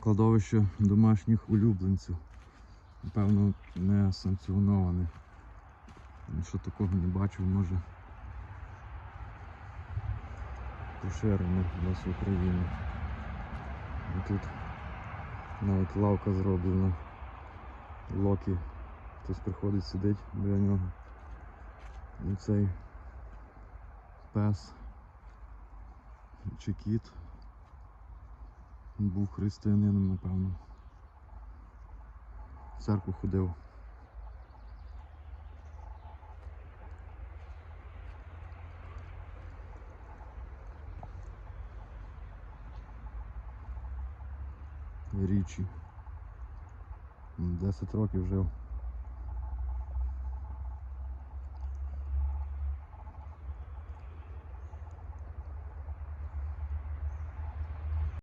кладовище домашніх улюбленців. Напевно, не санкціоноване. Що такого не бачив, може поширене у нас в Україні. І тут навіть лавка зроблена. Локі. Хтось приходить, сидить біля нього. І цей пес чи кіт був християнином, напевно. В церкву ходив. Річі. 10 років жив.